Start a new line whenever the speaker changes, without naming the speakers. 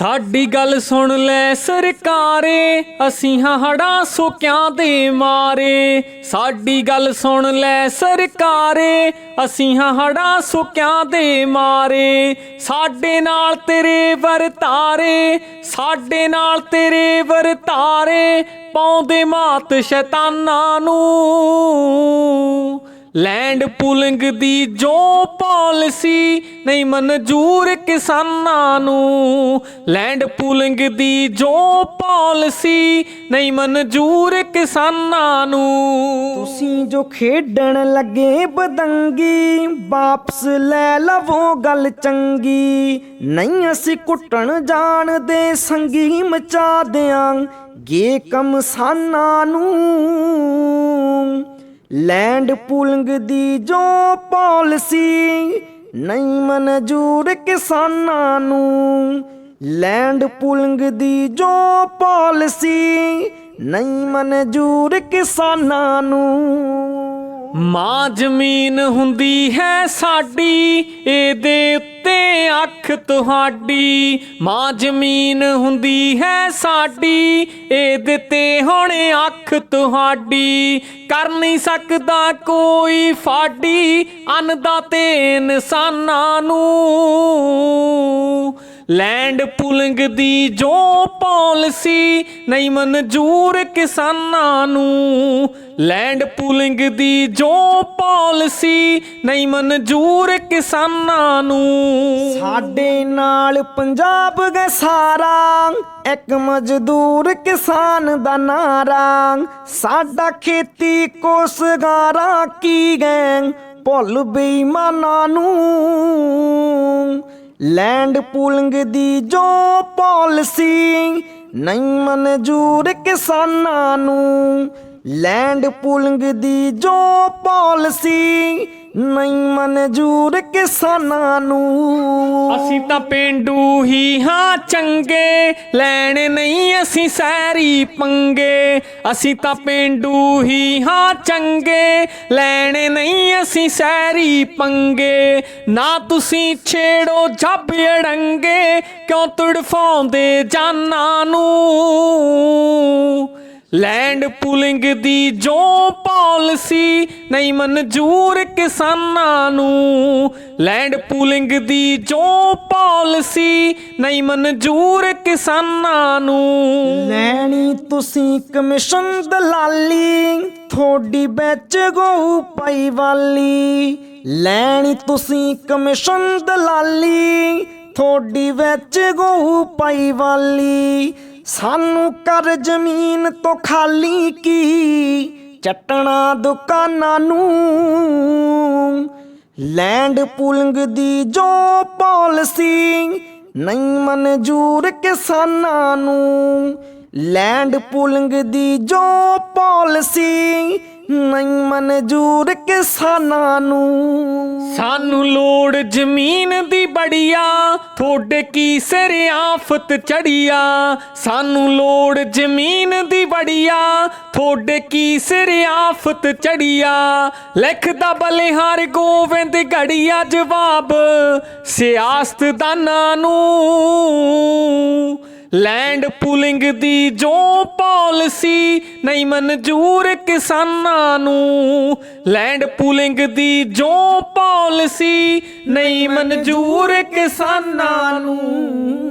ਸਾਡੀ ਗੱਲ ਸੁਣ ਲੈ ਸਰਕਾਰੇ, ਅਸੀਂ ਹਾਂ ਹੜਾਂ ਸੋਕਿਆਂ ਦੇ ਮਾਰੇ। ਸਾਡੀ ਗੱਲ ਸੁਣ ਲੈ ਸਰਕਾਰੇ, ਅਸੀਂ ਹਾਂ ਹੜਾਂ ਸੋਕਿਆਂ ਦੇ ਮਾਰੇ। ਸਾਡੇ ਨਾਲ ਤੇਰੇ ਵਰਤਾਰੇ ਸਾਡੇ ਨਾਲ ਤੇਰੇ ਵਰਤਾਰੇ ਪਾਉਂਦੇ ਮਾਤ ਸ਼ੈਤਾਨਾਂ ਨੂੰ। ਲੈਂਡ ਪੂਲਿੰਗ ਦੀ ਜੋ ਪਾਲਿਸੀ ਨਹੀਂ ਮਨਜ਼ੂਰ ਕਿਸਾਨਾਂ ਨੂੰ। ਲੈਂਡ ਪੂਲਿੰਗ ਦੀ ਜੋ ਪਾਲਿਸੀ ਨਹੀਂ ਮਨਜ਼ੂਰ ਕਿਸਾਨਾਂ ਨੂੰ।
ਤੁਸੀਂ ਜੋ ਖੇਡਣ ਲੱਗੇ ਬਦੰਗੀ, ਵਾਪਸ ਲੈ ਲਵੋ ਗੱਲ ਚੰਗੀ। ਨਹੀਂ ਅਸੀਂ ਕੁੱਟਣ ਜਾਣਦੇ, ਸੰਗੀ ਮਚਾ ਦਿਆਂ। ਗੇ ਕਮਸਾਨਾਂ ਨੂੰ। ਲੈਂਡ ਪੂਲਿੰਗ ਦੀ ਜੋ ਪਾਲਿਸੀ, ਨਹੀਂ ਮਨਜ਼ੂਰ ਕਿਸਾਨਾਂ ਨੂੰ। ਲੈਂਡ ਪੂਲਿੰਗ ਦੀ ਜੋ ਪਾਲਿਸੀ, ਨਹੀਂ ਮਨਜ਼ੂਰ ਕਿਸਾਨਾਂ ਨੂੰ।
ਮਾਂ ਜ਼ਮੀਨ ਹੁੰਦੀ ਹੈ ਸਾਡੀ, ਇਹਦੇ ਉੱਤੇ ਅੱਖ ਤੁਹਾਡੀ। ਮਾਂ ਜ਼ਮੀਨ ਹੁੰਦੀ ਹੈ ਸਾਡੀ, ਇਹਦੇ ਤੇ ਹੁਣ ਅੱਖ ਤੁਹਾਡੀ। ਕਰ ਨਹੀਂ ਸਕਦਾ ਕੋਈ ਫਾਡੀ ਅੰਨਦਾ ਤੇ ਇਨਸਾਨਾਂ ਨੂੰ। ਲੈਂਡ ਪੁਲਿੰਗ ਦੀ ਜੋ ਪਾਲਿਸੀ ਨਹੀਂ ਮਨਜ਼ੂਰ ਕਿਸਾਨਾਂ ਨੂੰ, ਲੈਂਡ ਪੁਲਿੰਗ ਦੀ ਜੋ ਪਾਲਿਸੀ ਨਹੀਂ ਮਨਜ਼ੂਰ ਕਿਸਾਨਾਂ ਨੂੰ।
ਸਾਡੇ ਨਾਲ ਪੰਜਾਬ ਗਏ ਸਾਰਾ, ਇੱਕ ਮਜ਼ਦੂਰ ਕਿਸਾਨ ਦਾ ਨਾਰਾ। ਸਾਡਾ ਖੇਤੀ ਕੋਸਗਾਰਾ ਕੀ ਗਏ ਭੁੱਲ ਬੇਈਮਾਨਾਂ ਨੂੰ। ਲੈਂਡ ਪੂਲਿੰਗ ਦੀ ਜੋ ਪਾਲਿਸੀ ਨਹੀਂ ਮਨਜ਼ੂਰ ਕਿਸਾਨਾਂ ਨੂੰ। ਲੈਂਡ ਪੂਲਿੰਗ ਦੀ ਜੋ ਪਾਲਿਸੀ, ਨਹੀਂ ਮਨਜ਼ੂਰ ਕਿਸਾਨਾਂ ਨੂੰ।
ਅਸੀਂ ਤਾਂ ਪਿੰਡੂ ਹੀ ਹਾਂ ਚੰਗੇ, ਲੈਣ ਨਹੀਂ ਅਸੀਂ ਸੈਰੀ ਪੰਗੇ। ਅਸੀਂ ਤਾਂ ਪਿੰਡੂ ਹੀ ਹਾਂ ਚੰਗੇ, ਲੈਣ ਨਹੀਂ ਅਸੀਂ ਸੈਰੀ ਪੰਗੇ। ਨਾ ਤੁਸੀਂ ਛੇੜੋ ਜੱਬ ਅੜੰਗੇ, ਕਿਉਂ ਤੜਫਾਉਂਦੇ ਜਾਨਾਂ ਨੂੰ? ਲੈਂਡ ਪੂਲਿੰਗ ਦੀ ਜੋ ਪਾਲਿਸੀ ਨਹੀਂ ਮਨਜ਼ੂਰ ਕਿਸਾਨਾਂ ਨੂੰ। ਲੈਂਡ ਪੂਲਿੰਗ ਦੀ ਜੋ ਪਾਲਿਸੀ ਨਹੀਂ ਮਨਜ਼ੂਰ ਕਿਸਾਨਾਂ ਨੂੰ।
ਲੈਣੀ ਤੁਸੀਂ ਕਮਿਸ਼ਨ ਦਲਾਲੀ, ਥੋੜੀ ਵਿੱਚ ਗਊ ਪਾਈ ਵਾਲੀ। ਲੈਣੀ ਤੁਸੀਂ ਕਮਿਸ਼ਨ ਦਲਾਲੀ, ਥੋੜੀ ਵਿੱਚ ਗਊ ਪਾਈ ਵਾਲੀ। ਸਾਨੂੰ ਕਰ ਜ਼ਮੀਨ ਤੋਂ ਖਾਲੀ ਕੀ? ਚੱਟਣਾ ਦੁਕਾਨਾਂ ਨੂੰ। ਲੈਂਡ ਪੂਲਿੰਗ ਦੀ ਜੋ ਪਾਲਿਸੀ, ਨਹੀਂ ਮਨਜ਼ੂਰ ਕਿਸਾਨਾਂ ਨੂੰ। ਲੈਂਡ ਪੂਲਿੰਗ ਦੀ ਜੋ ਪਾਲਿਸੀ, ਨਹੀਂ ਮਨਜ਼ੂਰ ਕਿਸਾਨਾਂ ਨੂੰ।
ਸਾਨੂੰ ਲੋੜ ਜ਼ਮੀਨ ਦੀ ਬੜੀਆ ਥੋੜੇ ਕੀ ਸਿਰ ਆਫਤ ਚੜੀਆ? ਸਾਨੂੰ ਲੋੜ ਜ਼ਮੀਨ ਦੀ ਬੜੀਆ ਥੋੜੇ ਕੀ ਸਿਰ ਆਫਤ ਚੜੀਆ? ਲਿਖਦਾ ਬਲਿਹਾਰ ਗੋਵਿੰਦ ਘੜੀਆ ਜਵਾਬ ਸਿਆਸਤਦਾਨਾਂ ਨੂੰ ਲੈਂਡ ਪੂਲਿੰਗ ਦੀ ਜੋ ਪਾਲਿਸੀ, ਨਹੀਂ ਮਨਜ਼ੂਰ ਕਿਸਾਨਾਂ ਨੂੰ। ਲੈਂਡ ਪੂਲਿੰਗ ਦੀ ਜੋ ਪਾਲਿਸੀ, ਨਹੀਂ ਮਨਜ਼ੂਰ ਕਿਸਾਨਾਂ ਨੂੰ।